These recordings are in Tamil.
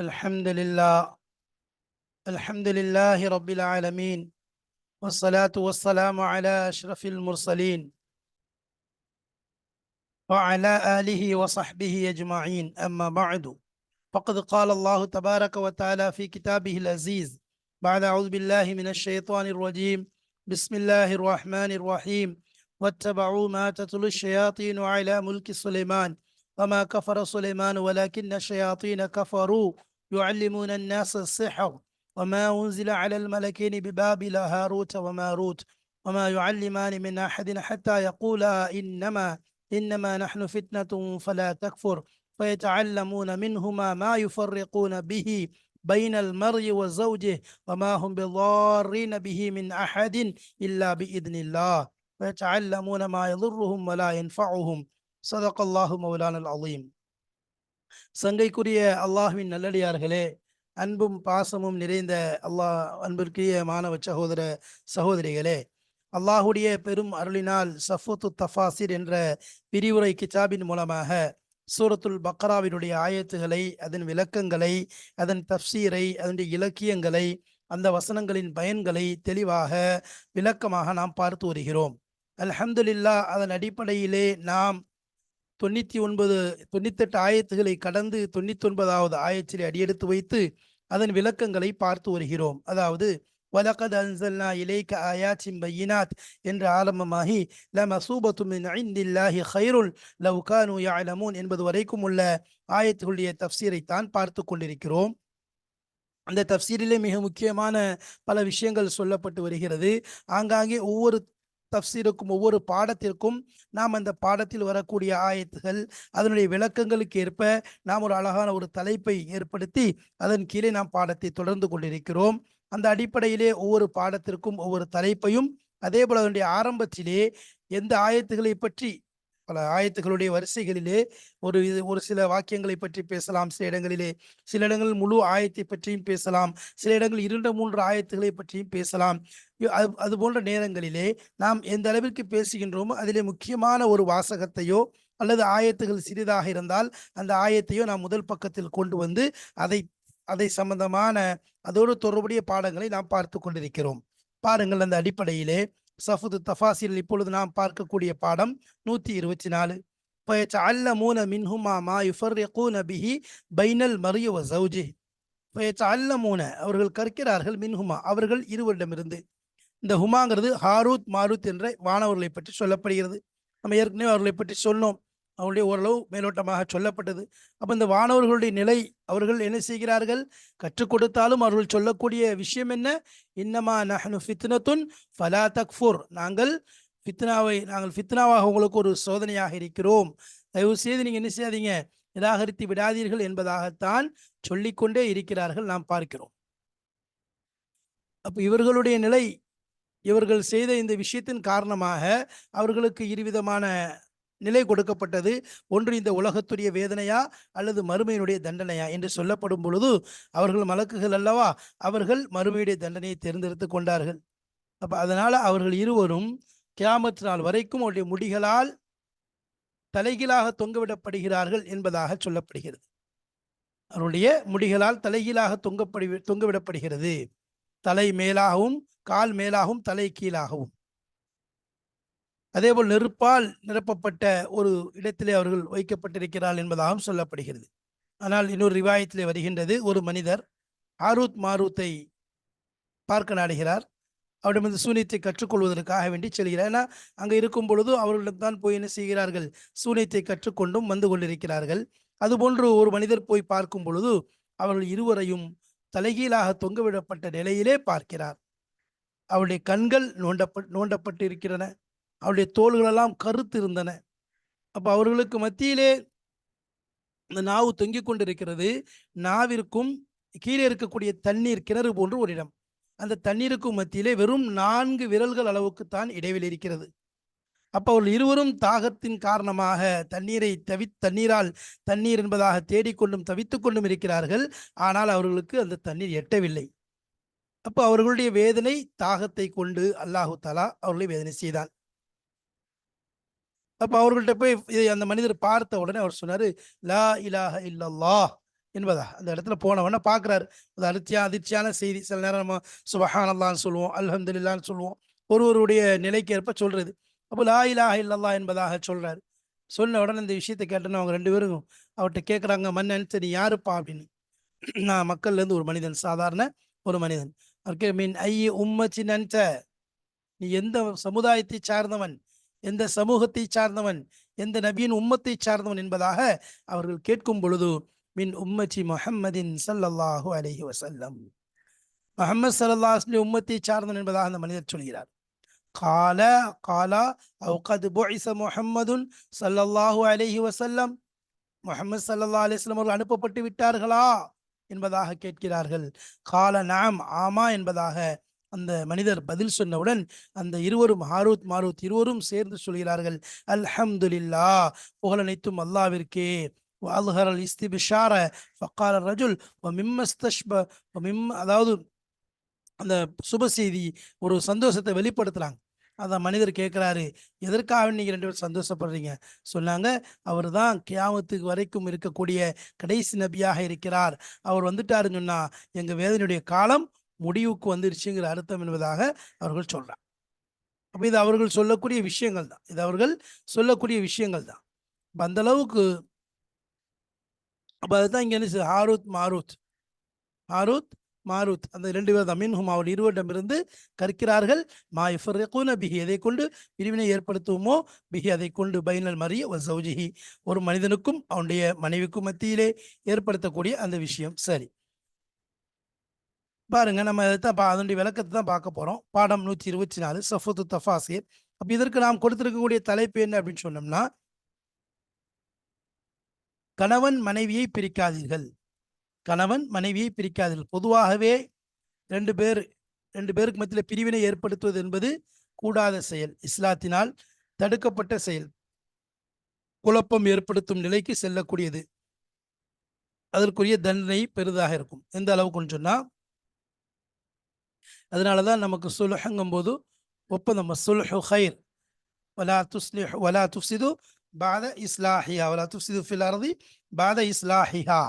الحمد لله. الحمد لله رب العالمين. والصلاة والسلام على أشرف المرسلين. وعلى آله وصحبه أجمعين. أما بعد فقد قال الله تبارك وتعالى في كتابه العزيز بعد أعوذ بالله من الشيطان الرجيم. بسم الله الرحمن الرحيم. واتبعوا ما تتلو الشياطين على ملك سليمان. وما كفر سليمان ولكن الشياطين كفروا. يعلمون الناس السحر وما أنزل على الملكين ببابل هاروت وماروت وما يعلمان من أحد حتى يقولا إنما إنما نحن فتنة فلا تكفر فيتعلمون منهما ما يفرقون به بين المرء وزوجه وما هم بضارين به من أحد إلا بإذن الله ويتعلمون ما يضرهم ولا ينفعهم. صدق الله مولانا العظيم. சங்கைக்குரிய அல்லாஹ்வின் நல்லடியார்களே அன்பும் பாசமும் நிறைந்த அல்லாஹ் அன்பிற்குரிய மாணவ சகோதர சகோதரிகளே அல்லாஹுடைய பெரும் அருளினால் சஃபுத்து தஃபாசிர் என்ற விரிவுரை கிச்சாபின் மூலமாக சூரத்துல் பக்ராவினுடைய ஆயத்துகளை அதன் விளக்கங்களை அதன் தப்சீரை அதனுடைய இலக்கியங்களை அந்த வசனங்களின் பயன்களை தெளிவாக விளக்கமாக நாம் பார்த்து வருகிறோம். அல்ஹம்துலில்லா அதன் அடிப்படையிலே நாம் தொண்ணூற்றி ஒன்பது தொண்ணூத்தெட்டு ஆயத்துகளை கடந்து தொண்ணூற்றி ஒன்பதாவது ஆயத்திலே அடியெடுத்து வைத்து அதன் விளக்கங்களை பார்த்து வருகிறோம். அதாவது வலகத் அன்சல்னா இலைக்க ஆயாச்சின் பையினாத் என்று ஆரம்பமாகி ல மசூபத்துமின் ஐந்தில்லாஹி ஹைருல் லவ் கானு யாலமூன் என்பது வரைக்கும் உள்ள ஆயத்துகளுடைய தப்சீரை தான் பார்த்து கொண்டிருக்கிறோம். அந்த தப்சீரிலே மிக முக்கியமான பல விஷயங்கள் சொல்லப்பட்டு வருகிறது. ஆங்காங்கே ஒவ்வொரு தப்சீருக்கும் ஒவ்வொரு பாடத்திற்கும் நாம் அந்த பாடத்தில் வரக்கூடிய ஆயத்துகள் அதனுடைய விளக்கங்களுக்கு ஏற்ப நாம் ஒரு அழகான ஒரு தலைப்பை ஏற்படுத்தி அதன் கீழே நாம் பாடத்தை தொடர்ந்து கொண்டிருக்கிறோம். அந்த அடிப்படையிலே ஒவ்வொரு பாடத்திற்கும் ஒவ்வொரு தலைப்பையும் அதே போல அதனுடைய ஆரம்பத்திலே எந்த ஆயத்துகளை பற்றி பல ஆயத்துகளுடைய வரிசைகளிலே ஒரு இது ஒரு சில வாக்கியங்களை பற்றி பேசலாம். சில இடங்களிலே சில இடங்களில் முழு ஆயத்தை பற்றியும் பேசலாம். சில இடங்கள் இரண்டு மூன்று ஆயத்துகளை பற்றியும் பேசலாம். அது அது போன்ற நேரங்களிலே நாம் எந்த அளவிற்கு பேசுகின்றோமோ அதிலே முக்கியமான ஒரு வாசகத்தையோ அல்லது ஆயத்துகள் சிறிதாக இருந்தால் அந்த ஆயத்தையோ நாம் முதல் பக்கத்தில் கொண்டு வந்து அதை அதை சம்பந்தமான அதோடு தொடர்புடைய பாடங்களை நாம் பார்த்து கொண்டிருக்கிறோம். பாருங்கள் அந்த அடிப்படையிலே சஃபுது தஃபாசில் இப்பொழுது நாம் பார்க்கக்கூடிய பாடம் நூற்றி இருபத்தி நாலு பயச்சல்லமூன மின்ஹுமா மா யுஃபர்யகூன பிஹி பைனல் மரியுவ சௌஜி. பயச்சல்லமூன அவர்கள் கற்கிறார்கள் மின்ஹுமா அவர்கள் இருவரிடமிருந்து. இந்த ஹுமாங்கிறது ஹாரூத் மாருத் என்ற வானவர்களை பற்றி சொல்லப்படுகிறது. நம்ம ஏற்கனவே அவர்களை பற்றி சொன்னோம். அவருடைய ஓரளவு மேலோட்டமாக சொல்லப்பட்டது. அப்போ இந்த வானவர்களுடைய நிலை அவர்கள் என்ன செய்கிறார்கள்? கற்றுக் கொடுத்தாலும் அவர்கள் சொல்லக்கூடிய விஷயம் என்ன? இன்னமா நஹனு ஃபித்னத்துன் ஃபலா தக்ஃபூர். நாங்கள் ஃபித்னாவை நாங்கள் ஃபித்னாவாக உங்களுக்கு ஒரு சோதனையாக இருக்கிறோம். தயவு செய்து நீங்கள் என்ன செய்யாதீங்க. நிராகரித்து விடாதீர்கள் என்பதாகத்தான் சொல்லிக்கொண்டே இருக்கிறார்கள் நாம் பார்க்கிறோம். அப்போ இவர்களுடைய நிலை இவர்கள் செய்த இந்த விஷயத்தின் காரணமாக அவர்களுக்கு இருவிதமான நிலை கொடுக்கப்பட்டது. ஒன்று இந்த உலகத்துடைய வேதனையா? அல்லது மறுமையினுடைய தண்டனையா? என்று சொல்லப்படும் பொழுது அவர்கள் மலக்குகள் அல்லவா? அவர்கள் மறுமையுடைய தண்டனையை தேர்ந்தெடுத்து கொண்டார்கள். அப்ப அதனால அவர்கள் இருவரும் கியாமத்து நாள் வரைக்கும் அவருடைய முடிகளால் தலைகீழாக தொங்கவிடப்படுகிறார்கள் என்பதாக சொல்லப்படுகிறது. அவருடைய முடிகளால் தலைகீழாக தொங்கப்படி தொங்கவிடப்படுகிறது. தலை மேலாகவும் கால் மேலாகவும் தலை கீழாகவும். அதேபோல் நெருப்பால் நிரப்பப்பட்ட ஒரு இடத்திலே அவர்கள் வைக்கப்பட்டிருக்கிறார் என்பதாகவும் சொல்லப்படுகிறது. ஆனால் இன்னொரு ரிவாயத்திலே வருகின்றது ஒரு மனிதர் ஆரூத் மாரூத்தை பார்க்க நாடுகிறார். அவரிடமிருந்து இந்த சூனியத்தை கற்றுக்கொள்வதற்காக வேண்டி செல்கிறார். ஏன்னா அங்கே இருக்கும் பொழுது அவர்களிடம் தான் போய் என்ன செய்கிறார்கள்? சூனியத்தை கற்றுக்கொண்டும் வந்து கொண்டிருக்கிறார்கள். அதுபோன்று ஒரு மனிதர் போய் பார்க்கும் பொழுது அவர்கள் இருவரையும் தலைகீழாக தொங்கவிடப்பட்ட நிலையிலே பார்க்கிறார். அவருடைய கண்கள் நோண்டப்பட் நோண்டப்பட்டு இருக்கின்றன அவருடைய தோள்களெல்லாம் கருத்து இருந்தன அப்போ அவர்களுக்கு மத்தியிலே இந்த நாவு தொங்கிக் கொண்டிருக்கிறது. நாவிற்கும் கீழே இருக்கக்கூடிய தண்ணீர் கிணறு போன்று ஒரு இடம். அந்த தண்ணீருக்கும் மத்தியிலே வெறும் நான்கு விரல்கள் அளவுக்கு தான் இடைவெளி இருக்கிறது. அப்போ அவர்கள் இருவரும் தாகத்தின் காரணமாக தண்ணீரை தவி தண்ணீரால் தண்ணீர் என்பதாக தேடிக்கொண்டும் தவித்து கொண்டும் இருக்கிறார்கள். ஆனால் அவர்களுக்கு அந்த தண்ணீர் எட்டவில்லை. அப்போ அவர்களுடைய வேதனை தாகத்தை கொண்டு அல்லாஹு தலா அவர்களை வேதனை செய்தான் அப்ப அவர்கள்ட்ட போய் இதை அந்த மனிதர் பார்த்த உடனே அவர் சொன்னாரு லா இலாஹ இல்லல்லா என்பதா. அந்த இடத்துல போனவொடனே பார்க்குறாரு. அது அதிர்ச்சியா அதிர்ச்சியான செய்தி. சில நேரம் நம்ம சுபஹானல்லான்னு சொல்லுவோம் அல்ஹம்துல்லான்னு சொல்லுவோம். ஒருவருடைய நிலைக்கு ஏற்ப சொல்றது. அப்போ லா இலாஹ இல்லல்லா என்பதாக சொல்றாரு. சொன்ன உடனே இந்த விஷயத்தை கேட்டோன்னு அவங்க ரெண்டு பேரும் அவர்கிட்ட கேட்குறாங்க மன்னன் சரி யாருப்பா? அப்படின்னு. நான் மக்கள்லேருந்து ஒரு மனிதன் சாதாரண ஒரு மனிதன். அவருக்கு மீன் ஐய உம்மச்சி நன்ச நீ எந்த சமுதாயத்தை சார்ந்தவன்? எந்த சமூகத்தை சார்ந்தவன் எந்த நபியின் உம்மத்தை சார்ந்தவன் என்பதாக அவர்கள் கேட்கும் பொழுது மின் உம்மச்சி முஹம்மதின் சல்லல்லாஹு அலஹி வசல்லம் முஹம்மது சல்லா உம்மத்தை சார்ந்தவன் என்பதாக அந்த மனிதர் சொல்கிறார். கால காலா அவு போய்ச முஹம்மதுன் சல்லல்லாஹு அலஹி வசல்லம் முஹம்மது சல்லல்லா அலிஸ்லம் அவர்கள் அனுப்பப்பட்டு விட்டார்களா என்பதாக கேட்கிறார்கள். கால நாம் ஆமா என்பதாக அந்த மனிதர் பதில் சொன்னவுடன் அந்த இருவரும் ஹாரூத் மாரூத் இருவரும் சேர்ந்து சொல்கிறார்கள் அல்ஹம்துலில்லா புகழனைத்தும் அல்லாவிற்கே. வால்ஹர் அல் இஸ்திபிஷார ஃபக்கால ரஜுல் மிம்மஸ்தஷ்ப மிம் அதாவது அந்த சுப செய்தி ஒரு சந்தோஷத்தை வெளிப்படுத்துகிறாங்க அதான் மனிதர் கேட்குறாரு எதற்காக நீங்கள் ரெண்டு பேரும் சந்தோஷப்படுறீங்க? சொன்னாங்க அவர் தான் கியாமத்துக்கு வரைக்கும் இருக்கக்கூடிய கடைசி நபியாக இருக்கிறார். அவர் வந்துட்டாருன்னு சொன்னால் எங்கள் வேதனையுடைய காலம் முடிவுக்கு வந்துருச்சுங்கிற அர்த்தம் என்பதாக அவர்கள் சொல்றாங்க. அப்போ இது அவர்கள் சொல்லக்கூடிய விஷயங்கள் தான். இது அவர்கள் சொல்லக்கூடிய விஷயங்கள் தான். இப்போ அந்தளவுக்கு அப்போ அதுதான் இங்கே என்ன ஹாரூத் மாரூத். ஹாரூத் மாரூத். அந்த ரெண்டு பேர் தான். மின்ஹும் அவர் இருவரிடமிருந்து கற்கிறார்கள் மா இஃபர்ரிகூன பிஹி. எதை கொண்டு? பிரிவினை ஏற்படுத்துவோமோ? பிஹி. அதை கொண்டு பைனல் மரிய ஒரு சௌஜிஹி. ஒரு மனிதனுக்கும் அவனுடைய மனைவிக்கும் மத்தியிலே ஏற்படுத்தக்கூடிய அந்த விஷயம். சரி. பாருங்க நம்ம இதைத்தான் பா அதனுடைய விளக்கத்தை தான் பார்க்க போறோம். பாடம் நூற்றி இருபத்தி நாலு சஃபத்து தஃபாசிர் அப்ப இதற்கு நாம் கொடுத்திருக்கக்கூடிய தலைப்பு என்ன அப்படின்னு சொன்னோம்னா கணவன் மனைவியை பிரிக்காதீர்கள். கணவன் மனைவியை பிரிக்காதீர்கள். பொதுவாகவே ரெண்டு பேர் ரெண்டு பேருக்கு மத்தியில் பிரிவினை ஏற்படுத்துவது என்பது கூடாத செயல். இஸ்லாத்தினால் தடுக்கப்பட்ட செயல். குழப்பம் ஏற்படுத்தும் நிலைக்கு செல்லக்கூடியது. அதற்குரிய தண்டனை பெரிதாக இருக்கும். எந்த அளவுக்குன்னு அதனால தான் நமக்கு சுலுஹங்கும் போது ஒப்பந்தம். சுல்ஹு ஹைர் வலா துஸ்லிஹ் வலா துஃப்சிது பாத இஸ்லாஹியா வலா துஃப்சிது ஃபில் அறுதி பாத இஸ்லாஹிஹா.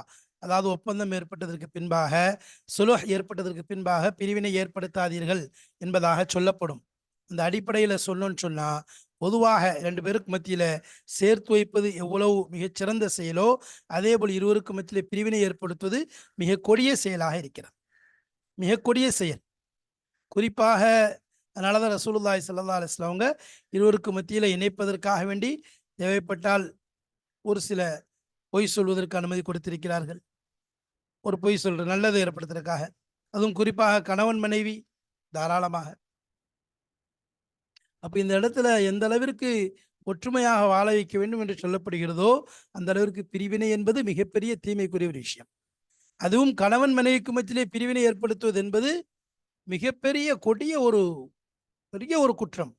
அதாவது ஒப்பந்தம் ஏற்பட்டதற்கு பின்பாக சுலுஹ் ஏற்பட்டதற்கு பின்பாக பிரிவினை ஏற்படுத்தாதீர்கள் என்பதாக சொல்லப்படும். அந்த அடிப்படையில் சொல்லணும்னு சொன்னால் பொதுவாக ரெண்டு பேருக்கு மத்தியில் சேர்த்து வைப்பது எவ்வளவு மிகச்சிறந்த செயலோ அதே போல் இருவருக்கு மத்தியில பிரிவினை ஏற்படுத்துவது மிக கொடிய செயலாக இருக்கிறது. மிக கொடிய செயல். குறிப்பாக அதனாலதான் ரசூலுல்லாஹி ஸல்லல்லாஹு அலைஹி அவங்க இருவருக்கு மத்தியில இணைப்பதற்காக வேண்டி தேவைப்பட்டால் ஒரு சில பொய் சொல்வதற்கு அனுமதி கொடுத்திருக்கிறார்கள். ஒரு பொய் சொல்ற நல்லதை ஏற்படுத்துறதுக்காக. அதுவும் குறிப்பாக கணவன் மனைவி தாராளமாக. அப்ப இந்த இடத்துல எந்த அளவிற்கு ஒற்றுமையாக வாழ வைக்க வேண்டும் என்று சொல்லப்படுகிறதோ அந்த அளவிற்கு பிரிவினை என்பது மிகப்பெரிய தீமைக்குரிய ஒரு விஷயம். அதுவும் கணவன் மனைவிக்கு மத்தியிலே பிரிவினை ஏற்படுத்துவது என்பது மிகப்பெரிய கொடிய ஒரு பெரிய ஒரு குற்றம்.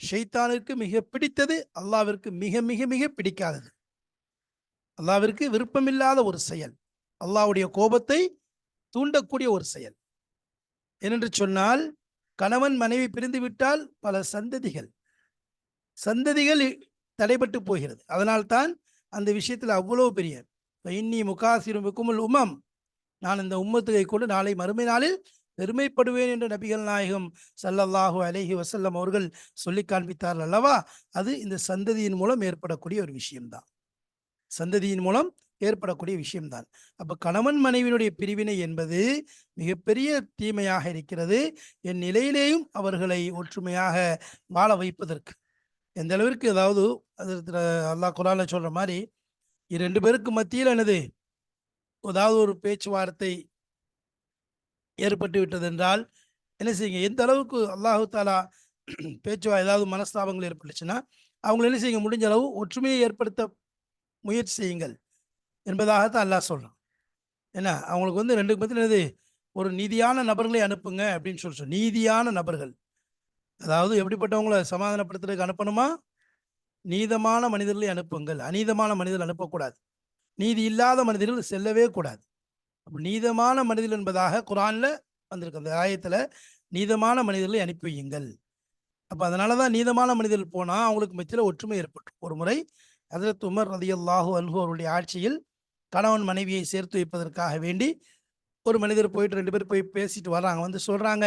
ஷைத்தானிற்கு மிக பிடித்தது அல்லாவிற்கு மிக மிக மிக பிடிக்காதது. அல்லாவிற்கு விருப்பமில்லாத ஒரு செயல். அல்லாஹ்வுடைய கோபத்தை தூண்டக்கூடிய ஒரு செயல். ஏனென்று சொன்னால் கணவன் மனைவி பிரிந்துவிட்டால் பல சந்ததிகள் சந்ததிகள் தடைபட்டு போகிறது. அதனால்தான் அந்த விஷயத்தில் அவ்வளவு பெரிய இன்னி முகாசிரும் குமுல் உமம். நான் இந்த உம்மத்துகை கொண்டு நாளை மறுமை நாளில் பெருமைப்படுவேன் என்று நபிகள் நாயகம் சல்லல்லாஹு அலஹி வசல்லம் அவர்கள் சொல்லி காண்பித்தார்கள் அல்லவா? அது இந்த சந்ததியின் மூலம் ஏற்படக்கூடிய ஒரு விஷயம்தான். சந்ததியின் மூலம் ஏற்படக்கூடிய விஷயம்தான். அப்போ கணவன் மனைவியினுடைய பிரிவினை என்பது மிகப்பெரிய தீமையாக இருக்கிறது. என் நிலையிலேயும் அவர்களை ஒற்றுமையாக வாழ வைப்பதற்கு. எந்த அளவிற்கு ஏதாவது அது அல்லாஹ் குரான்ல சொல்ற மாதிரி இரண்டு பேருக்கு மத்தியில் என்னது? ஏதாவது ஒரு பேச்சுவார்த்தை ஏற்பட்டு விட்டது என்றால் என்ன செய்யுங்க? எந்த அளவுக்கு அல்லாஹு தாலா பேச்சுவா ஏதாவது மனஸ்தாபங்கள் ஏற்பட்டுச்சுன்னா அவங்களை என்ன செய்யுங்க? முடிஞ்ச அளவு ஒற்றுமையை ஏற்படுத்த முயற்சி செய்யுங்கள் என்பதாகத்தான் அல்லாஹ் சொல்கிறான் என்ன அவங்களுக்கு வந்து ரெண்டுக்கு பற்றி என்னது? ஒரு நீதியான நபர்களை அனுப்புங்க அப்படின்னு சொல்லி நீதியான நபர்கள். அதாவது எப்படிப்பட்டவங்கள சமாதானப்படுத்துறதுக்கு அனுப்பணுமா? நீதமான மனிதர்களை அனுப்புங்கள். அநீதமான மனிதர்கள் அனுப்பக்கூடாது. நீதி இல்லாத மனிதர்கள் செல்லவே கூடாது. நீதமான மனிதர்கள் என்பதாக குரான்ல வந்திருக்கு அந்த ஆயத்துல நீதமான மனிதர்களை அனுப்பி வையுங்கள். அப்போ அதனால தான் நீதமான மனிதர்கள் போனால் அவங்களுக்கு மத்தியில் ஒற்றுமை ஏற்பட்டு ஒரு முறை ஹஜரத் உமர் ரதியல்லாஹு அன்ஹு அவருடைய ஆட்சியில் கணவன் மனைவியை சேர்த்து வைப்பதற்காக வேண்டி ஒரு மனிதர் போயிட்டு ரெண்டு பேர் போய் பேசிட்டு வர்றாங்க. வந்து சொல்கிறாங்க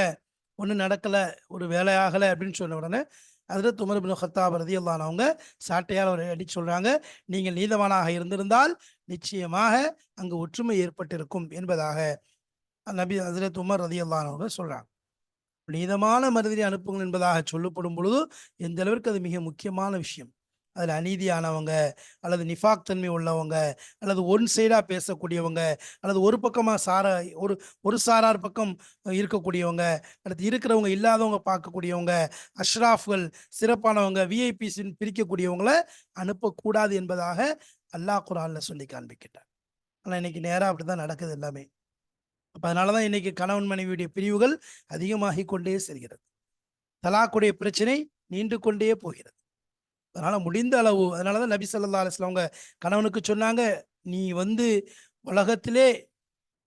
ஒன்றும் நடக்கலை ஒரு வேலை ஆகலை அப்படின்னு சொன்ன உடனே அதில் துமர் பின் ஹத்தாப் ரதியல்லான் அவங்க சாட்டையால் அவர் அடிச்சு சொல்கிறாங்க நீங்கள் நீதவானாக இருந்திருந்தால் நிச்சயமாக அங்கு ஒற்றுமை ஏற்பட்டிருக்கும் என்பதாக நபி ஹசரத் உமர் ரதி அல்லானவர்கள் சொல்றாங்க. நீதமான மருதினை அனுப்புங்கள் என்பதாக சொல்லப்படும் பொழுது எந்த அளவிற்கு அது மிக முக்கியமான விஷயம். அதில் அநீதியானவங்க அல்லது நிஃபாக் தன்மை உள்ளவங்க அல்லது ஒன் சைடாக பேசக்கூடியவங்க அல்லது ஒரு பக்கமாக சாரா ஒரு ஒரு சாரார் பக்கம் இருக்கக்கூடியவங்க அடுத்து இருக்கிறவங்க இல்லாதவங்க பார்க்கக்கூடியவங்க அஷ்ராஃப்கள் சிறப்பானவங்க விஐபிஸின் பிரிக்கக்கூடியவங்களை அனுப்பக்கூடாது என்பதாக அல்லாஹ் குரானில் சொல்லி காண்பிக்கிட்டார். ஆனால் இன்னைக்கு நேராக அப்படி தான் நடக்குது எல்லாமே. அப்போ அதனால தான் இன்னைக்கு கணவன் மனைவியுடைய பிரிவுகள் அதிகமாகிக் கொண்டே செல்கிறது. தலாக்குடைய பிரச்சனை நீண்டு கொண்டே போகிறது. அதனால முடிந்த அளவு அதனால தான் நபி சொல்லா அலிஸ்லாம் அவங்க கணவனுக்கு சொன்னாங்க நீ வந்து உலகத்திலே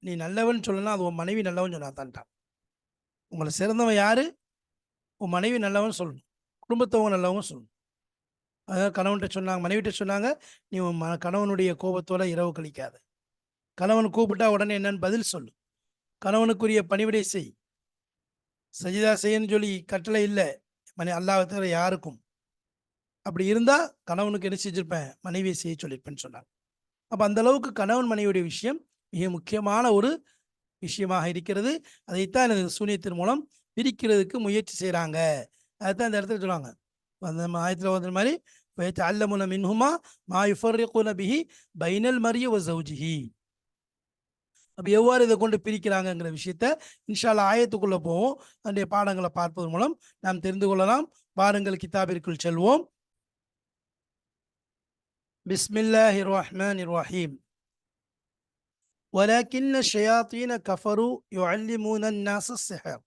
நீ நல்லவன் சொல்லலாம் அது உன் மனைவி நல்லவன் சொன்னா தான்ட்டான் உங்களை சிறந்தவன் யாரு? உன் மனைவி நல்லவன் சொல்லணும். குடும்பத்தவங்க நல்லவங்க சொல்லணும். அதாவது கணவன்கிட்ட சொன்னாங்க மனைவிட்ட சொன்னாங்க நீ உன் ம- கணவனுடைய கோபத்தோட இரவு கழிக்காத. கணவன் கூப்பிட்டா உடனே என்னன்னு பதில் சொல்லு. கணவனுக்குரிய பணிவிடை செய். சஜிதா செய்யன்னு சொல்லி கட்டளை இல்லை. மனை அல்லாஹ் தவிர யாருக்கும்? அப்படி இருந்தால் கணவனுக்கு என்ன செஞ்சிருப்பேன்? மனைவியை செய்ய சொல்லியிருப்பேன்னு சொன்னாங்க. அப்போ அந்த அளவுக்கு கணவன் மனைவியுடைய விஷயம் மிக முக்கியமான ஒரு விஷயமாக இருக்கிறது. அதைத்தான் இந்த சூனியத்தின் மூலம் பிரிக்கிறதுக்கு முயற்சி செய்கிறாங்க அதுதான் இந்த இடத்துல சொல்லுவாங்க. அந்த நம்ம ஆயத்துல வந்த மாதிரி அல்லமுன மின்ஹுமா மா யுஃபர்ரிகுன பிஹி பைனல் மரிய வ ஜௌஜிஹி அப்ப எவ்வாறு இதை கொண்டு பிரிக்கிறாங்கங்கிற விஷயத்த இன்ஷால்லா ஆயத்துக்குள்ள போவோம் அதனுடைய பாடங்களை பார்ப்பதன் மூலம் நாம் தெரிந்து கொள்ளலாம் வாருங்கள் கிதாபிற்குள் செல்வோம் بسم الله الرحمن الرحيم ولكن الشياطين كفروا يعلمون الناس السحر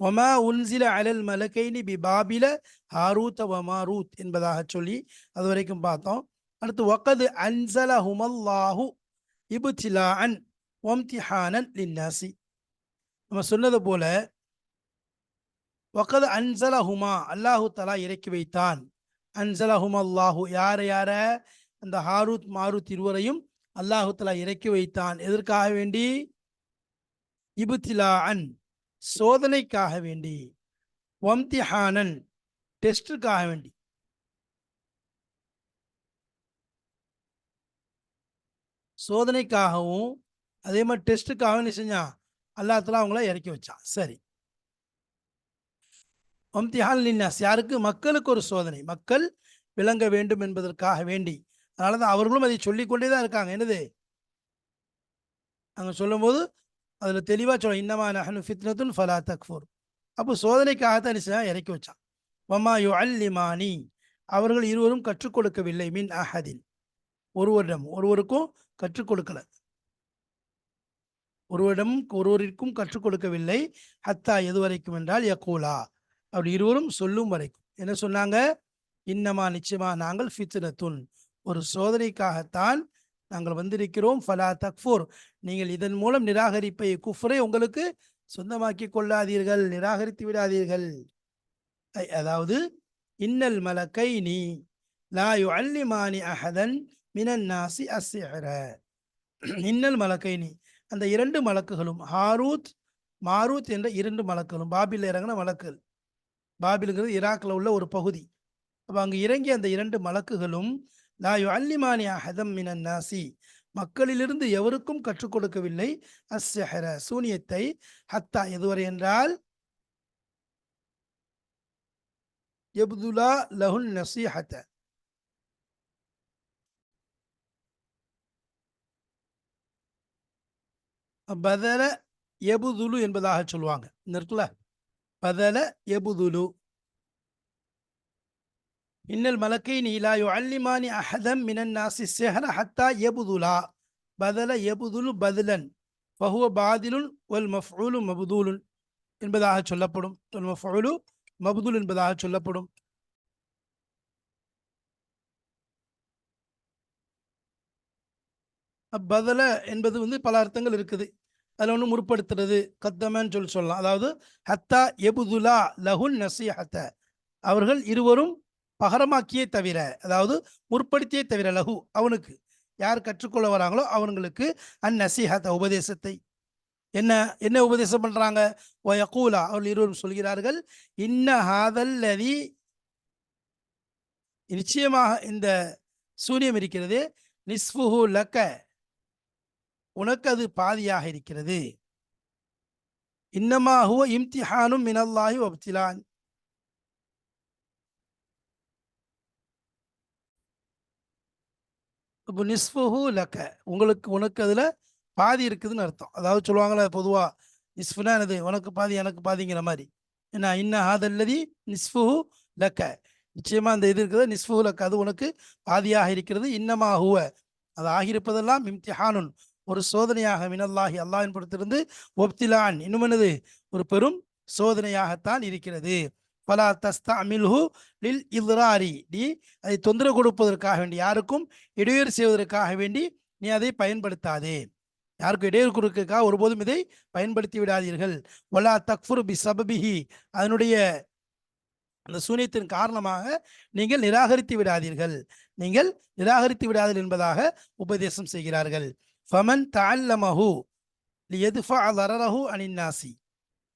ஒமா உன்சில அலல் மலக்கைனி பி பாபில ஹாரூத்த வமாரூத் என்பதாக சொல்லி அது வரைக்கும் பார்த்தோம். அடுத்து ஒக்கது அன்சல ஹுமல்லாஹு இபுச்சிலா அன் ஒம்திஹானன் லின்னாசி நம்ம சொன்னது போல ஒக்கது அன்சல ஹுமா அல்லாஹு தலா இறக்கி வைத்தான். அன்சல ஹுமல்லாஹு யார் யார? அந்த ஹாரூத் மாரூத் இருவரையும் அல்லாஹு தலா இறக்கி வைத்தான். எதற்காக வேண்டி? இபுத்திலா அன் சோதனைக்காக வேண்டி வம்திஹானன் டெஸ்டுக்காக வேண்டி. சோதனைக்காகவும் அதே மாதிரி டெஸ்ட்டுக்காகவும் என்ன செஞ்சான் அல்லாத்துல அவங்கள இறக்கி வச்சான் சரி. வம்திஹான் லின்னாஸ் யாருக்கு? மக்களுக்கு ஒரு சோதனை. மக்கள் விளங்க வேண்டும் என்பதற்காக வேண்டி. அதனால தான் அவர்களும் அதை சொல்லிக்கொண்டே தான் இருக்காங்க. என்னது? அங்கே சொல்லும்போது அதுல தெளிவா சொல்ல இன்னமா நஹனு ஃபித்னத்துன் ஃபலா தக்ஃபூர். அப்போ சோதனைக்காகத்தான் நிச்சயம் இறக்கி வச்சான். வமா யு அல்லிமானி அவர்கள் இருவரும் கற்றுக் கொடுக்கவில்லை. மின் அஹதின். ஒருவரிடம் ஒருவருக்கும் கற்றுக் கொடுக்கல. ஒருவரிடம் ஒருவருக்கும் கற்றுக் கொடுக்கவில்லை. ஹத்தா எது வரைக்கும் என்றால் யகூலா. அப்படி இருவரும் சொல்லும் வரைக்கும். என்ன சொன்னாங்க? இன்னமா நிச்சயமா நாங்கள் ஃபித்னத்துன். ஒரு சோதனைக்காகத்தான் நாங்கள் வந்திருக்கிறோம். ஃபலா தக்ஃபூர். நீங்கள் இதன் மூலம் நிராகரிப்பை குஃப்ரை உங்களுக்கு சொந்தமாக்கி கொள்ளாதீர்கள் நிராகரித்து விடாதீர்கள். அதாவது இன்னல் மலக்கை நீ லாயு அல்லிமானி அஹதன் மினன் நாசி இன்னல் மலக்கை நீ அந்த இரண்டு மலக்குகளும் ஹாரூத் மாரூத் என்ற இரண்டு மலக்குகளும் பாபில் இறங்கின மலக்குகள் பாபிலுங்கிறது ஈராக்கில் உள்ள ஒரு பகுதி. அப்போ அங்கு இறங்கிய அந்த இரண்டு மலக்குகளும் லா யுஅல்லிமானி அஹதம் மினன் நாசி. மக்களிலிருந்து எவருக்கும் கற்றுக் கொடுக்கவில்லை. அஸ்ஸஹர சூனியத்தை ஹத்தா எதுவரை என்றால்? எப்துலா லஹுல் நசீஹத்த பதல எபுதுலு என்பதாக சொல்லுவாங்க. இந்த இருக்குல்ல? பதல எபுதுலு. இன்னல் மலக்கை நீலா யோ அல்லிமானி அஹதம் மினன் நாசி செஹர ஹத்தா யபுதுலா பதல யபுதுலு பதுலன். ஃபஹுவ பாதிலுன் ஒல் மஃலு மபுதூலுன். என்பதாக சொல்லப்படும். ஒல் மஃலு மபுதுல் என்பதாக சொல்லப்படும். பதல என்பது வந்து பல அர்த்தங்கள் இருக்குது. அதில் ஒன்று முற்படுத்துறது கத்தமன்னு சொல்லி சொல்லலாம். அதாவது ஹத்தா எபுதுலா லஹுல் நசீஹத்த. அவர்கள் இருவரும் பகரமாக்கியே தவிர அதாவது முற்படுத்தியே தவிர லஹு அவனுக்கு யார் கற்றுக்கொள்ள வராங்களோ அவங்களுக்கு அந்நசிஹத உபதேசத்தை. என்ன என்ன உபதேசம் பண்றாங்க? ஒயகூலா அவர்கள் இருவரும் சொல்கிறார்கள் இன்ன ஹாதல்லதி நிச்சயமாக இந்த சூரியம் இருக்கிறது நிஸ்ஃபுஹு லக்க உனக்கு அது பாதியாக இருக்கிறது. இன்னமாகுவோ இம்திஹானும் மினல்லாஹி வப்திலான் இப்போ நிஸ்ஃபுஹு லக்க உங்களுக்கு உனக்கு அதில் பாதி இருக்குதுன்னு அர்த்தம். அதாவது சொல்லுவாங்களே பொதுவாக நிஸ்ஃபுனா என்னது? உனக்கு பாதி எனக்கு பாதிங்கிற மாதிரி. என்ன இன்ன ஹாதல்லதி நிஸ்ஃபுஹு லக்க நிச்சயமாக அந்த இது இருக்குது. நிஸ்ஃபுஹு லக்க அது உனக்கு பாதியாக இருக்கிறது. இன்னமா ஹுவ. அது ஆகியிருப்பதெல்லாம் இம்திஹானுன். ஒரு சோதனையாக மினல்லாஹி அல்லாஹின் புறத்திலிருந்து ஒப்திலான். இன்னும் என்னது? ஒரு பெரும் சோதனையாகத்தான் இருக்கிறது. பலா தஸ்தா அமில்ஹு லில் இல்ராரி நீ அதை தொந்தரவு கொடுப்பதற்காக வேண்டி யாருக்கும் இடையூறு செய்வதற்காக வேண்டி நீ அதை பயன்படுத்தாதே. யாருக்கும் இடையூறு கொடுக்கறதுக்காக ஒருபோதும் இதை பயன்படுத்தி விடாதீர்கள். ஒலா தக்ஃபுர் பி சபபிஹி. அதனுடைய அந்த சூனியத்தின் காரணமாக நீங்கள் நிராகரித்து விடாதீர்கள். நீங்கள் நிராகரித்து விடாதீர்கள் என்பதாக உபதேசம் செய்கிறார்கள். ஃபமன் தால்லமஹு லியதுஃபா லரரஹு அனின்னாசி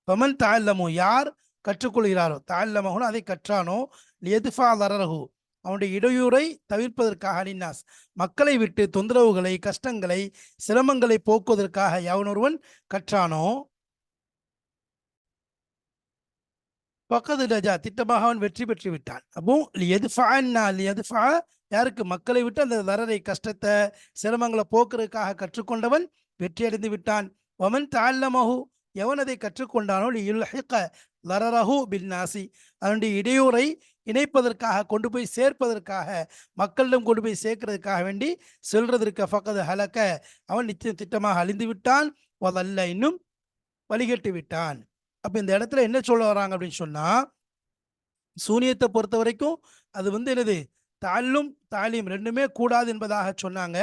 ஃபமன் தால்லமு யார் கற்றுக்கொள்கிறாரோ? தால்லமஹுன்னு அதை கற்றானோ? எதுஃபா தரரகு அவனுடைய இடையூறை தவிர்ப்பதற்காக அனின்னாஸ் மக்களை விட்டு தொந்தரவுகளை கஷ்டங்களை சிரமங்களை போக்குவதற்காக எவனொருவன் கற்றானோ? பக்கத்து ரஜா திட்டமாக அவன் வெற்றி பெற்று விட்டான் அப்போ எதுஃபா எதுஃபா யாருக்கு? மக்களை விட்டு அந்த லரரை கஷ்டத்தை சிரமங்களை போக்குறதுக்காக கற்றுக்கொண்டவன் வெற்றி அடைந்து விட்டான். ஒமன் தாழ்லமஹு எவன் அதை கற்றுக்கொண்டானோ யுல்ஹிக லரரஹு பின் நாசி அதனுடைய இடையூறை இணைப்பதற்காக கொண்டு போய் சேர்ப்பதற்காக மக்களிடம் கொண்டு போய் சேர்க்கிறதுக்காக வேண்டி செல்றதற்கு ஃபக்கது ஹலக்க அவன் நிச்சயம் திட்டமாக அழிந்து விட்டான். வதல்ல இன்னும் வழிகட்டு விட்டான். அப்போ இந்த இடத்துல என்ன சொல்ல வராங்க அப்படின்னு சொன்னால் சூனியத்தை பொறுத்த வரைக்கும் அது வந்து என்னது? தாலும் தாலீம் ரெண்டுமே கூடாது என்பதாக சொன்னாங்க.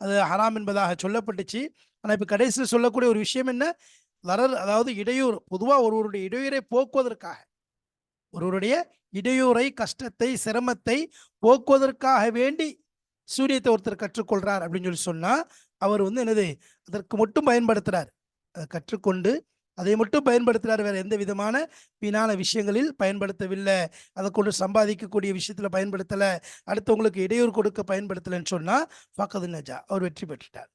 அது ஹராம் என்பதாக சொல்லப்பட்டுச்சு. ஆனால் இப்போ கடைசியில் சொல்லக்கூடிய ஒரு விஷயம் என்ன? வரர் அதாவது இடையூறு பொதுவாக ஒருவருடைய இடையூரை போக்குவதற்காக. ஒருவருடைய இடையூறை கஷ்டத்தை சிரமத்தை போக்குவதற்காக வேண்டி சூரியத்தை ஒருத்தர் கற்றுக்கொள்றார் அப்படின்னு சொல்லி சொன்னால் அவர் வந்து என்னது அதற்கு மட்டும் பயன்படுத்துறார். அதை கற்றுக்கொண்டு அதை மட்டும் பயன்படுத்துகிறார் வேறு எந்த விதமான வீணான விஷயங்களில் பயன்படுத்தவில்லை. அதை கொண்டு சம்பாதிக்கக்கூடிய விஷயத்தில் பயன்படுத்தலை. அடுத்தவங்களுக்கு இடையூறு கொடுக்க பயன்படுத்தலைன்னு சொன்னால் பக்கது நஜா அவர் வெற்றி பெற்றுட்டார்.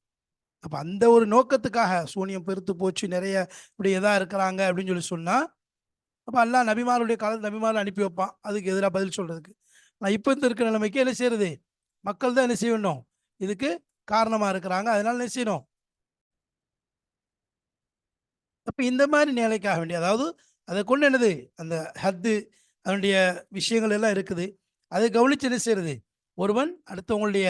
அப்ப அந்த ஒரு நோக்கத்துக்காக சூனியம் பெருத்து போச்சு நிறைய இப்படி இதாக இருக்கிறாங்க அப்படின்னு சொல்லி சொன்னா அப்ப அல்லா நபிமாருடைய காலத்து நபிமாரை அனுப்பி வைப்பான். அதுக்கு எதிராக பதில் சொல்றதுக்கு. நான் இப்போ இந்த இருக்கிற நிலைமைக்கு என்ன செய்யறது? மக்கள் தான் என்ன செய்யணும்? இதுக்கு காரணமா இருக்கிறாங்க. அதனால என்ன செய்யணும்? அப்ப இந்த மாதிரி நிலைக்காக வேண்டிய அதாவது அதை கொண்டு என்னது? அந்த ஹத்து அதனுடைய விஷயங்கள் எல்லாம் இருக்குது. அதை கவனிச்சு என்ன செய்யறது? ஒருவன் அடுத்தவங்களுடைய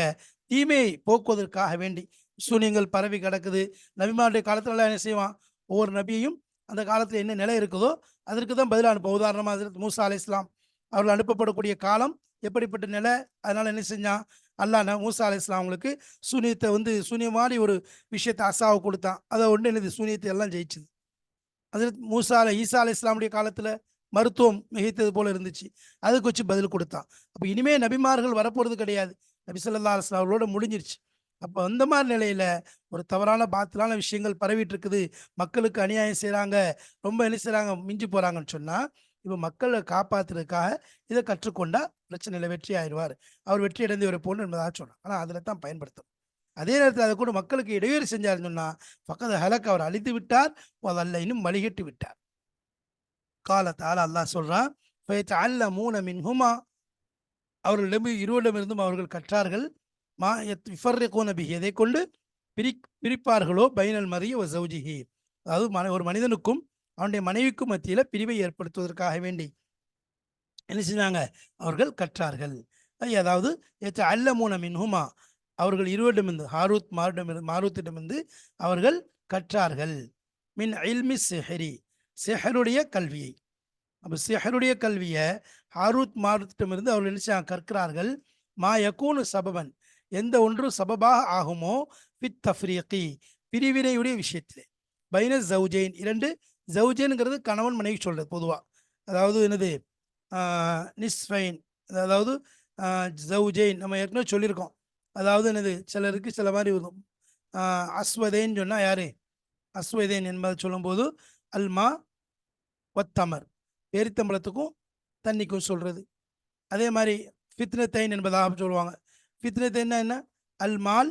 தீமையை போக்குவதற்காக வேண்டி சூனியங்கள் பரவி கிடக்குது. நபிமாருடைய காலத்துல எல்லாம் என்ன செய்வான்? ஒவ்வொரு நபியையும் அந்த காலத்துல என்ன நிலை இருக்குதோ அதற்கு தான் பதிலாக அனுப்ப உதாரணமாக மூசா அலை இஸ்லாம் அவர்கள் அனுப்பப்படக்கூடிய காலம் எப்படிப்பட்ட நிலை? அதனால என்ன செஞ்சான்? அல்லாஹ் மூசா அலி இஸ்லாம் அவங்களுக்கு சூனியத்தை வந்து சூனியம் மாதிரி ஒரு விஷயத்தை அசாவை கொடுத்தான். அதை ஒன்று என்னது? சூனியத்தை எல்லாம் ஜெயிச்சுது. அதில் மூசா அலை ஈசா அலை இஸ்லாமுடைய காலத்துல மருத்துவம் மிகைத்தது போல இருந்துச்சு. அதுக்கு வச்சு பதில் கொடுத்தான். அப்போ இனிமே நபிமார்கள் வரப்போறது கிடையாது. நபி சொல்லா அலுவலாம் அவர்களோட முடிஞ்சிருச்சு. அப்போ அந்த மாதிரி நிலையில ஒரு தவறான பாத்திலான விஷயங்கள் பரவிட்டு இருக்குது மக்களுக்கு அநியாயம் செய்கிறாங்க ரொம்ப என்ன செய்கிறாங்க மிஞ்சி போறாங்கன்னு சொன்னா இப்போ மக்களை காப்பாத்துறதுக்காக இதை கற்றுக்கொண்டா பிரச்சனையில வெற்றி ஆயிடுவார். அவர் வெற்றி அடைந்து ஒரு பொண்ணு என்பதாக சொன்னார் ஆனால் அதில் தான் பயன்படுத்தும். அதே நேரத்தில் அதை கூட மக்களுக்கு இடையூறு செஞ்சாருன்னு சொன்னா பக்கத்து ஹலக் அவர் அழித்து விட்டார். அதல்ல இன்னும் வழிகட்டு விட்டார். காலத்தால் அல்லாஹ் சொல்றான் அல்ல மூன மின்ஹுமா. அவர்களிடம் இருவரிடமிருந்தும் அவர்கள் கற்றார்கள். மா இஃபர்ரிகூன பிஹி எதை கொண்டு? பிரி பிரிப்பார்களோ பைனல் மரிய ஒரு சௌஜிஹி. அதாவது மன ஒரு மனிதனுக்கும் அவனுடைய மனைவிக்கும் மத்தியில் பிரிவை ஏற்படுத்துவதற்காக வேண்டி. என்ன செஞ்சாங்க? அவர்கள் கற்றார்கள். அதாவது அல்ல மூன மின்ஹுமா. அவர்கள் இருவரிடமிருந்து ஹாரூத் மாருடமிருந்து மாரூத்திடமிருந்து அவர்கள் கற்றார்கள். மின் இல்மி செஹரி செஹருடைய கல்வியை. அப்போ செஹருடைய கல்வியை ஹாரூத் மாருத்திடமிருந்து அவர்கள் என்ன கற்கிறார்கள். மா யக்கூனு சபவன் எந்த ஒன்று சபபாக ஆகுமோ வித் தஃப்ரீக்கி பிரிவினையுடைய விஷயத்திலே. பைன ஜவுஜெயின் இரண்டு ஜவுஜைன்ங்கிறது கணவன் மனைவி சொல்கிறது பொதுவாக அதாவது என்னது? நிஸ்ஃபைன். அதாவது ஜவுஜெயின் நம்ம ஏற்கனவே சொல்லியிருக்கோம். அதாவது என்னது? சிலருக்கு சில மாதிரி வரும். அஸ்வதேன்னு சொன்னால் யார்? அஸ்வதேன் என்பதை சொல்லும்போது அல்மா ஒத்தமர் பேரித்தம்பளத்துக்கும் தண்ணிக்கும் சொல்கிறது அதே மாதிரி ஃபித்னத்தைன் என்பதாக சொல்லுவாங்க. ஃபித்னத்தைன்னா என்ன அல்மால்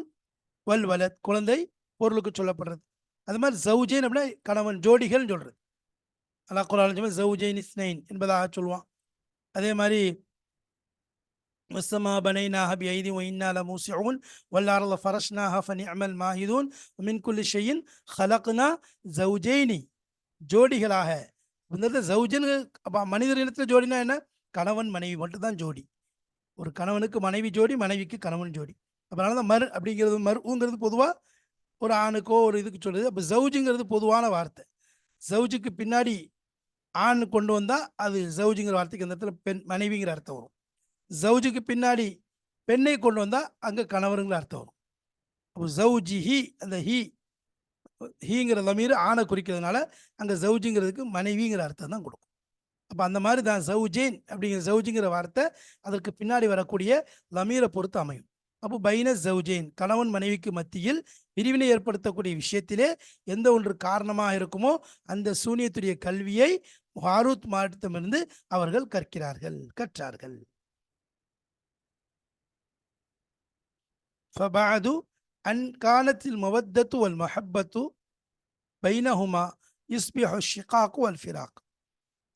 வல் வலத் குழந்தை பொருளுக்கு சொல்லப்படுறது அது மாதிரி ஜவுஜேன் அப்படின்னா கணவன் ஜோடிகள் சொல்றது அல்லாஹ் குரான் சொல்லும்போது ஜவுஜைன் இஸ்னைன் என்பதாக சொல்லுவான் அதே மாதிரி والسماء بنيناها بأيد وإنا لموسعون والأرض فرشناها فنعم الماهدون ومن كل شيء خلقنا زوجين ஜோடிகளாக இந்த இடத்துல ஜவுஜன் அப்ப மனிதர் இனத்துல ஜோடினா என்ன கணவன் மனைவி மட்டும்தான் ஜோடி ஒரு கணவனுக்கு மனைவி ஜோடி மனைவிக்கு கணவன் ஜோடி. அதனால தான் மறு அப்படிங்கிறது மருங்கிறது பொதுவாக ஒரு ஆணுக்கோ ஒரு இதுக்கு சொல்லுது அப்போ ஜவுஜுங்கிறது பொதுவான வார்த்தை. ஜவுஜுக்கு பின்னாடி ஆண் கொண்டு வந்தால் அது ஜவுஜுங்கிற வார்த்தைக்கு அந்த இடத்துல பெண் மனைவிங்கிற அர்த்தம் வரும். ஜவுஜுக்கு பின்னாடி பெண்ணை கொண்டு வந்தால் அங்கே கணவருங்கிற அர்த்தம் வரும். அப்போ ஜவுஜி ஹி அந்த ஹி ஹீங்கிற லமீர் ஆணை குறிக்கிறதுனால அங்கே ஜவுஜுங்கிறதுக்கு மனைவிங்கிற அர்த்தம் தான் கொடுக்கும். அப்போ அந்த மாதிரி தான் சவுஜேன் அப்படிங்கிற சவுஜுங்கிற வார்த்தை அதற்கு பின்னாடி வரக்கூடிய லமீரை பொறுத்து அமையும். அப்போ பைன சவுஜேன் கணவன் மனைவிக்கு மத்தியில் பிரிவினை ஏற்படுத்தக்கூடிய விஷயத்திலே எந்த ஒன்று காரணமாக இருக்குமோ அந்த சூனியத்துடைய கல்வியை ஹாரூத் மாவட்டத்திலிருந்து அவர்கள் கற்கிறார்கள் கற்றார்கள். ஃபபாது அன்கானத்தில் காலத்தில் அல் வல் மஹப்பத்து பைனஹுமா இஸ்பி ஷிகாக்கு அல் ஃபிராக்.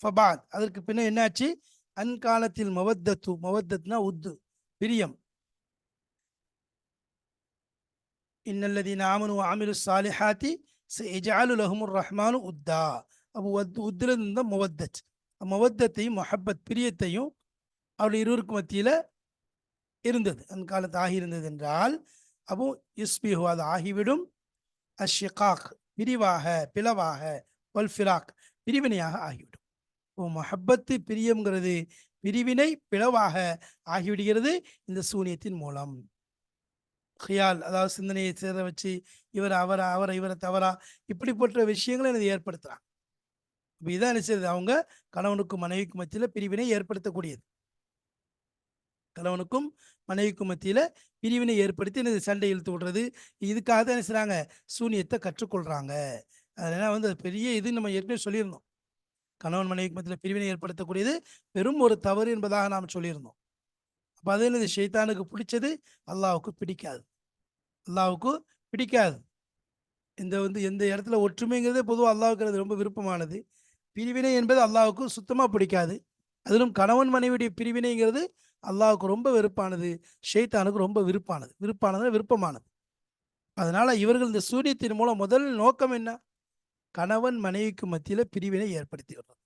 ஃபபாத். அதற்கு பின்ன என்னாச்சு? அன்காலத்தில் மவத்தத்து. மவத்தத்னா உத்து பிரியம். இன்னல்லதி நாமனு ஆமிலு சாலிஹாத்தி எஜாலு லஹமுர் ரஹ்மானு உத்தா. அப்போ உத் உத்திலிருந்து தான் முவத்தத். முவத்தத்தையும் மொஹப்பத் பிரியத்தையும் அவருடைய இருவருக்கு மத்தியில் இருந்தது. அன்காலத்து ஆகியிருந்தது என்றால் அப்போ இஸ்பிஹு அது ஆகிவிடும். அஷிகாக் பிரிவாக பிளவாக ஒல்ஃபிலாக் பிரிவினையாக ஆகிவிடும். ஓ மஹப்பத்து பிரியம்ங்கிறது பிரிவினை பிளவாக ஆகிவிடுகிறது இந்த சூனியத்தின் மூலம். ஹியால் அதாவது சிந்தனையை சேர வச்சு இவர் அவரை அவரை இவரை தவறா இப்படிப்பட்ட விஷயங்களை எனக்கு ஏற்படுத்துகிறாங்க இப்போ இதான் நினைச்சது அவங்க கணவனுக்கும் மனைவிக்கும் மத்தியில் பிரிவினை ஏற்படுத்தக்கூடியது. கணவனுக்கும் மனைவிக்கும் மத்தியில் பிரிவினை ஏற்படுத்தி எனது சண்டை இழுத்து விடுறது இதுக்காக தான் என்ன செய்கிறாங்க சூனியத்தை கற்றுக்கொள்கிறாங்க அதனால் வந்து அது பெரிய இது நம்ம ஏற்கனவே சொல்லியிருந்தோம். கணவன் மனைவிக்கு மத்தியில் பிரிவினை ஏற்படுத்தக்கூடியது பெரும் ஒரு தவறு என்பதாக நாம் சொல்லியிருந்தோம். அப்போ அதே இது ஷைத்தானுக்கு பிடிச்சது அல்லாவுக்கு பிடிக்காது. அல்லாவுக்கு பிடிக்காது. இந்த வந்து எந்த இடத்துல ஒற்றுமைங்கிறது பொதுவாக அல்லாவுக்கு அது ரொம்ப விருப்பமானது. பிரிவினை என்பது அல்லாவுக்கு சுத்தமாக பிடிக்காது. அதிலும் கணவன் மனைவியுடைய பிரிவினைங்கிறது அல்லாவுக்கு ரொம்ப வெறுப்பானது. ஷெய்தானுக்கு ரொம்ப விருப்பானது. விருப்பானது விருப்பமானது. அதனால் இவர்கள் இந்த சூரியத்தின் மூலம் முதல் நோக்கம் என்ன? கணவன் மனைவிக்கு மத்தியில் பிரிவினை ஏற்படுத்தி விடுறது.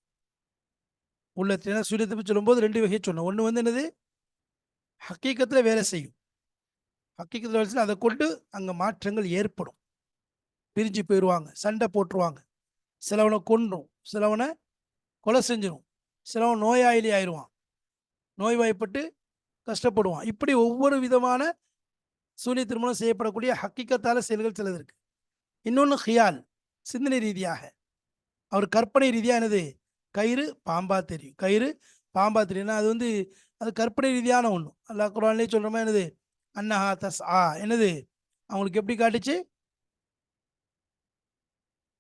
உள்ளத்தின சூரியத்தை பற்றி சொல்லும்போது ரெண்டு வகையை சொன்னோம் ஒன்று வந்து என்னது? ஹக்கீக்கத்தில் வேலை செய்யும். ஹக்கீக்கத்தில் வேலை செய்யும். அதை கொண்டு அங்கே மாற்றங்கள் ஏற்படும். பிரிஞ்சு போயிடுவாங்க சண்டை போட்டுருவாங்க. சிலவனை கொன்றும். சிலவனை கொலை செஞ்சிடும் சிலவன் நோயாளி ஆயிடுவான் நோய்வாய்ப்பட்டு கஷ்டப்படுவான். இப்படி ஒவ்வொரு விதமான சூரிய திருமணம் செய்யப்படக்கூடிய ஹக்கிக்கத்தால செயல்கள் சிலது இருக்கு. இன்னொன்று ஹியால். சிந்தனை ரீதியாக. அவர் கற்பனை ரீதியாக என்னது? கயிறு பாம்பா தெரியும். கயிறு பாம்பா தெரியும்னா அது வந்து அது கற்பனை ரீதியான ஒன்று அல்லாஹ் குரான்லேயே சொல்கிற மாதிரி என்னது? அன்னஹா தஸ் ஆ என்னது? அவங்களுக்கு எப்படி காட்டுச்சு?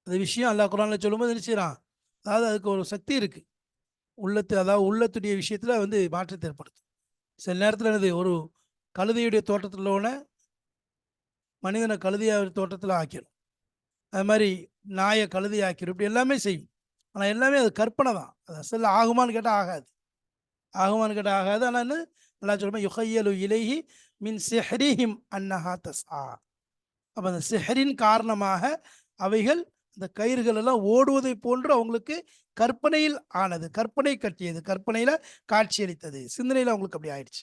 அந்த விஷயம் அல்லாஹ் குரானில் சொல்லும்போது என்ன அதாவது அதுக்கு ஒரு சக்தி இருக்குது உள்ளத்து அதாவது உள்ளத்துடைய விஷயத்தில் வந்து மாற்றத்தை ஏற்படுத்தும். சில நேரத்தில் என்னது? ஒரு கழுதையுடைய தோட்டத்தில் உள்ள மனிதனை கழுதையாக தோட்டத்தில் ஆக்கிடும் அது மாதிரி நாயை கழுதையாக்கிடும் இப்படி எல்லாமே செய்யும். ஆனால் எல்லாமே அது கற்பனை தான். அது அசல் ஆகுமான்னு கேட்டால் ஆகாது. ஆகுமான்னு கேட்டால் ஆகாது. ஆனால் என்ன? நல்லா சொல்லுமா? யுகையலு இலைஹி மின் சிஹ்ரிஹிம் அன்னஹா தஸ்ஆ. அப்போ அந்த சிஹரின் காரணமாக அவைகள் இந்த கயிறுகள் எல்லாம் ஓடுவதை போன்று அவங்களுக்கு கற்பனையில் ஆனது. கற்பனை கட்டியது. கற்பனையில் காட்சியளித்தது. சிந்தனையில் அவங்களுக்கு அப்படி ஆயிடுச்சு.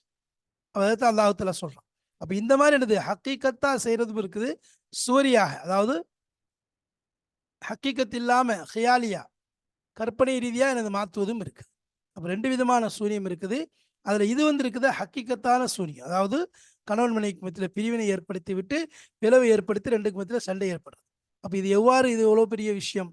அதை தான் அல்லாஹத்தில் சொல்கிறான் அப்போ இந்த மாதிரி என்னது? ஹக்கீக்கத்தாக செய்கிறதும் இருக்குது. சூரியாக அதாவது ஹக்கீக்கத் இல்லாமல் ஹியாலியா கற்பனை ரீதியாக எனது மாற்றுவதும் இருக்குது. அப்போ ரெண்டு விதமான சூரியம் இருக்குது. அதில் இது வந்து இருக்குது ஹக்கீக்கத்தான சூரியம் அதாவது கணவன் மனைவிக்கு மத்தியில் பிரிவினை ஏற்படுத்தி விட்டு பிளவு ஏற்படுத்தி ரெண்டுக்கு மத்தியில் சண்டை ஏற்படுறது. அப்போ இது எவ்வாறு இது எவ்வளோ பெரிய விஷயம்?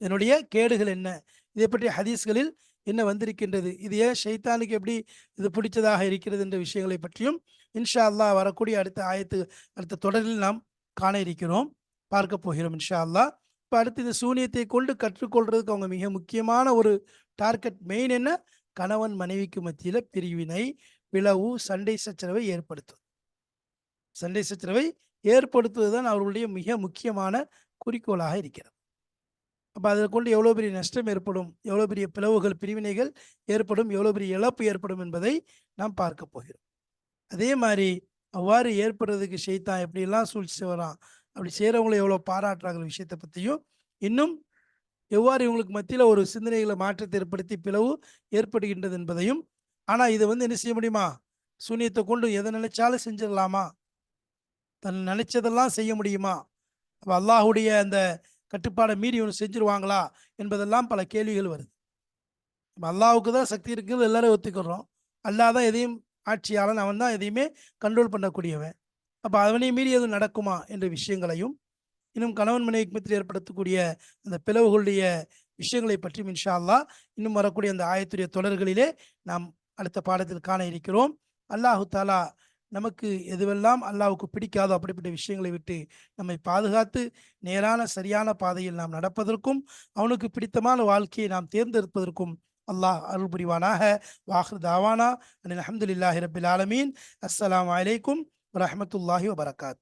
இதனுடைய கேடுகள் என்ன? இதை பற்றி ஹதீஸ்களில் என்ன வந்திருக்கின்றது? இது ஏன் ஷைத்தானுக்கு எப்படி இது பிடிச்சதாக இருக்கிறது என்ற விஷயங்களை பற்றியும் இன்ஷா அல்லாஹ் வரக்கூடிய அடுத்த ஆயத்து அடுத்த தொடரில் நாம் காண இருக்கிறோம். பார்க்க போகிறோம் இன்ஷா அல்லாஹ். இப்போ அடுத்து இந்த சூனியத்தை கொண்டு கற்றுக்கொள்றதுக்கு அவங்க மிக முக்கியமான ஒரு டார்கெட். மெயின் என்ன? கணவன் மனைவிக்கு மத்தியில் பிரிவினை பிளவு சண்டை சச்சரவை ஏற்படுத்துவது. சண்டை சச்சரவை ஏற்படுத்துவது தான் அவர்களுடைய மிக முக்கியமான குறிக்கோளாக இருக்கிறது. அப்போ அதை கொண்டு எவ்வளோ பெரிய நஷ்டம் ஏற்படும்? எவ்வளோ பெரிய பிளவுகள் பிரிவினைகள் ஏற்படும்? எவ்வளோ பெரிய இழப்பு ஏற்படும் என்பதை நாம் பார்க்க போகிறோம். அதே மாதிரி அவ்வாறு ஏற்படுறதுக்கு ஷைத்தான் எப்படியெல்லாம் சூழ்ச்சி வரான் அப்படி செய்கிறவங்களை எவ்வளோ பாராட்டுறாங்கிற விஷயத்தை பற்றியும் இன்னும் எவ்வாறு இவங்களுக்கு மத்தியில் ஒரு சிந்தனைகளை மாற்றத்தை ஏற்படுத்தி பிளவு ஏற்படுகின்றது என்பதையும் ஆனால் இதை வந்து என்ன செய்ய முடியுமா? சூனியத்தை கொண்டு எதை நினைச்சாலும் செஞ்சிடலாமா? தன் நினைச்சதெல்லாம் செய்ய முடியுமா? அப்போ அல்லாஹுடைய அந்த கட்டுப்பாடை மீறி ஒன்று செஞ்சிருவாங்களா? என்பதெல்லாம் பல கேள்விகள் வருது. அப்ப தான் சக்தி இருக்குன்னு எல்லாரும் ஒத்துக்கிறோம். அல்லாஹ் தான் எதையும் ஆட்சியாளன் அவன் தான் எதையுமே கண்ட்ரோல் பண்ணக்கூடியவன். அப்போ அவனை மீறி எதுவும் நடக்குமா என்ற விஷயங்களையும் இன்னும் கணவன் மனைவி மத்தியில் ஏற்படுத்தக்கூடிய அந்த பிளவுகளுடைய விஷயங்களை பற்றி இன்ஷா அல்லாஹ் இன்னும் வரக்கூடிய அந்த ஆயத்துடைய தொடர்களிலே நாம் அடுத்த பாடத்தில் காண இருக்கிறோம். அல்லாஹு தாலா நமக்கு எதுவெல்லாம் அல்லாவுக்கு பிடிக்காதோ அப்படிப்பட்ட விஷயங்களை விட்டு நம்மை பாதுகாத்து நேரான சரியான பாதையில் நாம் நடப்பதற்கும் அவனுக்கு பிடித்தமான வாழ்க்கையை நாம் தேர்ந்தெடுப்பதற்கும் அல்லாஹ் அருள் புரிவானாக வாஹர் தாவானா. அனில் அஹமதுல்லாஹி ரபில் ஆலமீன். அஸ்ஸலாமு ورحمة الله وبركاته.